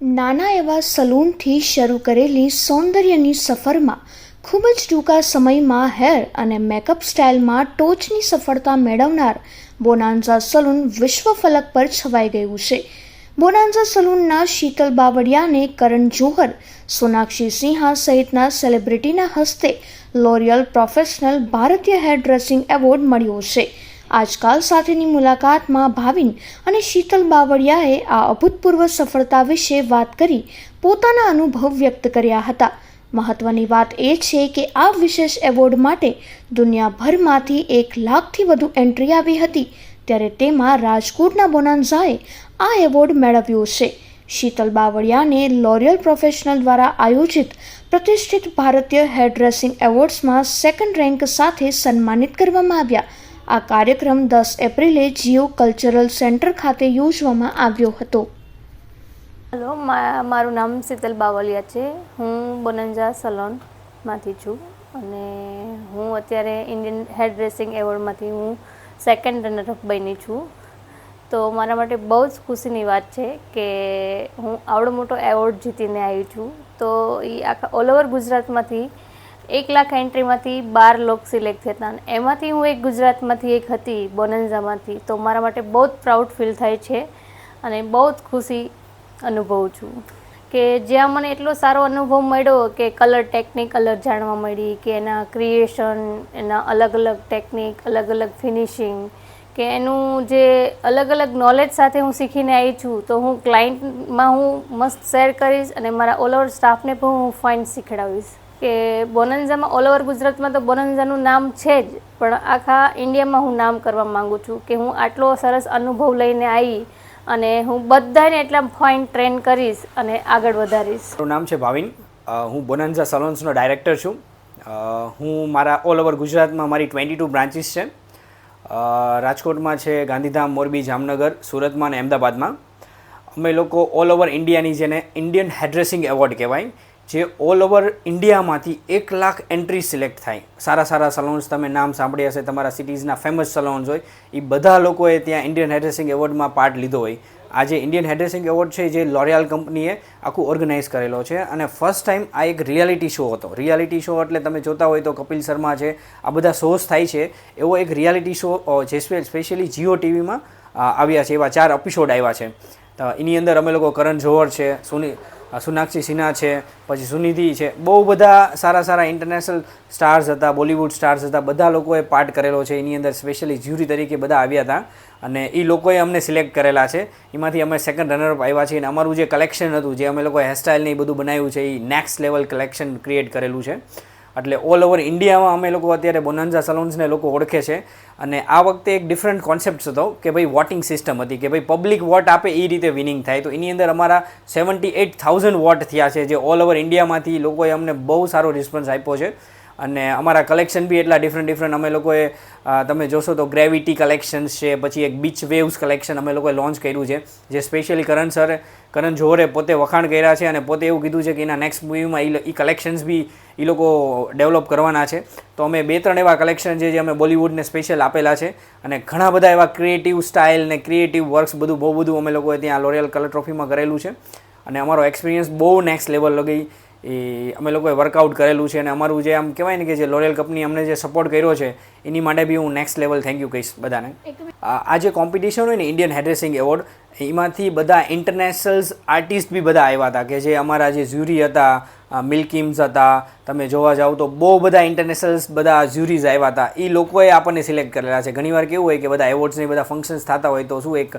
નાના એવા સલૂનથી શરૂ કરેલી સૌંદર્યની સફરમાં ખૂબ જ ટૂંકા સમયમાં હેર અને મેકઅપ સ્ટાઇલમાં ટોચની સફળતા મેળવનાર બોનાન્ઝા સલૂન વિશ્વ ફલક પર છવાઈ ગયું છે. બોનાન્ઝા સલૂનના શીતલ બાવળિયાને કરણ જોહર, સોનાક્ષી સિંહા સહિતના સેલિબ્રિટીના હસ્તે લોરિયલ પ્રોફેશનલ ભારતીય હેર ડ્રેસિંગ એવોર્ડ મળ્યો છે. આજકાલ સાથેની મુલાકાતમાં ભાવિન અને શીતલ બાવળિયાએ આ અભૂતપૂર્વ સફળતા વિશે વાત કરી, પોતાના અનુભવ વ્યક્ત કર્યા હતા. મહત્વની વાત એ છે કે આ વિશેષ એવોર્ડ માટે દુનિયાભરમાંથી એક લાખથી વધુ એન્ટ્રી આવી હતી, ત્યારે તેમાં રાજકોટના બોનાન્ઝાએ આ એવોર્ડ મેળવ્યો છે. શીતલ બાવળિયાને લોરિયલ પ્રોફેશનલ દ્વારા આયોજિત પ્રતિષ્ઠિત ભારતીય હેરડ્રેસિંગ એવોર્ડ્સમાં સેકન્ડ રેન્ક સાથે સન્માનિત કરવામાં આવ્યા. આ કાર્યક્રમ દસ એપ્રિલે જીઓ કલ્ચરલ સેન્ટર ખાતે યોજવામાં આવ્યો હતો. હલો મારું નામ શીતલ બાવલિયા છે. હું બોનંજા સલોનમાંથી છું અને હું અત્યારે ઇન્ડિયન હેર ડ્રેસિંગ એવોર્ડમાંથી હું સેકન્ડ રનરઅપ બની છું. તો મારા માટે બહુ જ ખુશીની વાત છે કે હું આવડો મોટો એવોર્ડ જીતીને આવી છું. તો એ આખા ઓલ ઓવર ગુજરાતમાંથી એક લાખ એન્ટ્રીમાંથી બાર લોક સિલેક્ટ થતા એમાંથી હું એક ગુજરાતમાંથી એક હતી, બોનન્ઝામાંથી. તો મારા માટે બહુ જ પ્રાઉડ ફીલ થાય છે અને બહુ જ ખુશી અનુભવું છું કે જ્યાં મને એટલો સારો અનુભવ મળ્યો કે કલર, ટેકનિક અલગ જાણવા મળી, કે એના ક્રિએશન, એના અલગ અલગ ટેકનિક, અલગ અલગ ફિનિશિંગ, કે એનું જે અલગ અલગ નોલેજ સાથે હું શીખીને આવી છું, તો હું ક્લાયન્ટમાં હું મસ્ત શેર કરીશ અને મારા ઓલ ઓવર સ્ટાફને પણ હું ફાઇન શીખડાવીશ. કે બોનંઝામાં ઓલ ઓવર ગુજરાતમાં તો બોનંઝાનું નામ છે જ, પણ આખા ઇન્ડિયામાં હું નામ કરવા માગું છું કે હું આટલો સરસ અનુભવ લઈને આવી અને હું બધાને એટલા ફાઇન ટ્રેન કરીશ અને આગળ વધારીશ. મારું નામ છે ભાવિન. હું બોનાન્ઝા સલોન્સનો ડાયરેક્ટર છું. હું મારા ઓલ ઓવર ગુજરાતમાં મારી ટ્વેન્ટી ટુ બ્રાન્ચીસ છે. રાજકોટમાં છે ગાંધીધામ, મોરબી, જામનગર, સુરતમાં અને અમદાવાદમાં. અમે લોકો ઓલ ઓવર ઇન્ડિયાની જેને ઇન્ડિયન હેડ્રેસિંગ એવોર્ડ કહેવાય જે ઓલ ઓવર ઇન્ડિયામાંથી એક લાખ એન્ટ્રી સિલેક્ટ થાય. સારા સારા સલોન્સ તમે નામ સાંભળ્યા હશે, તમારા સિટીઝના ફેમસ સલોન્સ હોય એ બધા લોકોએ ત્યાં ઇન્ડિયન હેડ્રેસિંગ એવોર્ડમાં પાર્ટ લીધો હોય. આજે ઇન્ડિયન હેડ્રેસિંગ એવોર્ડ છે જે લોરિયાલ કંપનીએ આખું ઓર્ગેનાઇઝ કરેલો છે અને ફર્સ્ટ ટાઈમ આ એક રિયાલિટી શો હતો. રિયાલિટી શો એટલે તમે જોતા હોય તો કપિલ શર્મા છે, આ બધા શોઝ થાય છે. એવો એક રિયાલિટી શો જે સ્પેશિયલી જીઓ ટીવીમાં આવ્યા છે. એવા ચાર એપિસોડ આવ્યા છે. એની અંદર અમે લોકો કરણ જોહર છે, સુની સોનાક્ષી સિન્હા છે, પછી સુનિધિ છે, બહુ બધા સારા સારા ઇન્ટરનેશનલ સ્ટાર્સ હતા બોલિવૂડ સ્ટાર્સ હતા, બધા લોકોએ પાર્ટ કરેલો છે. એની અંદર સ્પેશિયલી જ્યુરી તરીકે બધા આવ્યા હતા અને એ લોકોએ અમને સિલેક્ટ કરેલા છે. એમાંથી અમે સેકન્ડ રનરઅપ આવ્યા છીએ અને અમારું જે કલેક્શન હતું, જે અમે લોકો હેરસ્ટાઇલ ને એ બધું બનાવ્યું છે એ નેક્સ્ટ લેવલ કલેક્શન ક્રિએટ કરેલું છે. એટલે ઓલ ઓવર ઇન્ડિયામાં અમે લોકો અત્યારે બોનાન્ઝા સલોન્સને લોકો ઓળખે છે. અને આ વખતે એક ડિફરન્ટ કોન્સેપ્ટ હતો કે ભાઈ વોટિંગ સિસ્ટમ હતી, કે ભાઈ પબ્લિક વોટ આપે એ રીતે વિનિંગ થાય. તો એની અંદર અમારા સેવન્ટી એટ થાઉઝન્ડ વોટ થયા છે જે ઓલ ઓવર ઇન્ડિયામાંથી લોકોએ અમને બહુ સારો રિસ્પોન્સ આપ્યો છે. અને અમારા કલેક્શન બી એટલા ડિફરન્ટ ડિફરન્ટ અમે લોકોએ તમે જોશો તો ગ્રેવિટી કલેક્શન્સ છે, પછી એક બીચ વેવ્સ કલેક્શન અમે લોકોએ લોન્ચ કર્યું છે, જે સ્પેશિયલી કરણ સરે કરણ જોહરે પોતે વખાણ કર્યા છે અને પોતે એવું કીધું છે કે એના નેક્સ્ટ મૂવીમાં એ કલેક્શન્સ બી એ લોકો ડેવલપ કરવાના છે. તો અમે બે ત્રણ એવા કલેક્શન છે જે અમે બોલિવૂડને સ્પેશિયલ આપેલા છે અને ઘણા બધા એવા ક્રિએટિવ સ્ટાઇલ ને ક્રિએટિવ વર્ક્સ બધું, બહુ બધું અમે લોકોએ ત્યાં લોરિયલ કલર ટ્રોફીમાં કરેલું છે. અને અમારો એક્સપિરિયન્સ બહુ નેક્સ્ટ લેવલ લગી. એ અમે લોકોએ વર્કઆઉટ કરેલું છે અને અમારું જે આમ કહેવાય ને કે જે લોરિયલ કંપની અમને જે સપોર્ટ કર્યો છે એની માટે બી હું નેક્સ્ટ લેવલ થેન્ક યુ કહીશ બધાને. આ આ જે કોમ્પિટિશન હોય ને ઇન્ડિયન હેડ્રેસિંગ એવોર્ડ એમાંથી બધા ઇન્ટરનેશનલ્સ આર્ટિસ્ટ બી બધા આવ્યા હતા કે જે અમારા જે જ્યુરી હતા મિલ્કિમ્સ હતા, તમે જોવા જાઓ તો બહુ બધા ઇન્ટરનેશનલ્સ બધા જ્યુરીઝ આવ્યા હતા. એ લોકોએ આપણને સિલેક્ટ કરેલા છે. ઘણીવાર કેવું હોય કે બધા એવોર્ડ્સને બધા ફંક્શન્સ થતા હોય તો શું એક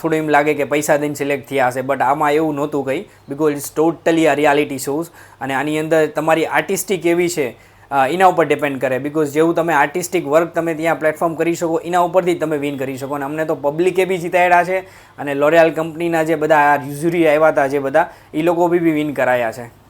થોડું એમ લાગે કે પૈસા દઈને સિલેક્ટ થયા હશે. બટ આમાં એવું નહોતું કંઈ બિકોઝ ઇટ્સ ટોટલી આ રિયાલિટી શોઝ અને આની અંદર તમારી આર્ટિસ્ટિક એવી છે એના ઉપર ડિપેન્ડ કરે. બિકોઝ જેવું તમે આર્ટિસ્ટિક વર્ક તમે ત્યાં પ્લેટફોર્મ કરી શકો, એના ઉપરથી તમે વિન કરી શકો. અને અમને તો પબ્લિકે બી જીતાડ્યા છે. અને લોરિયાલ કંપનીના જે બધા યુઝરી આવ્યા હતા, જે બધા, એ લોકો બી વિન કરાયા છે.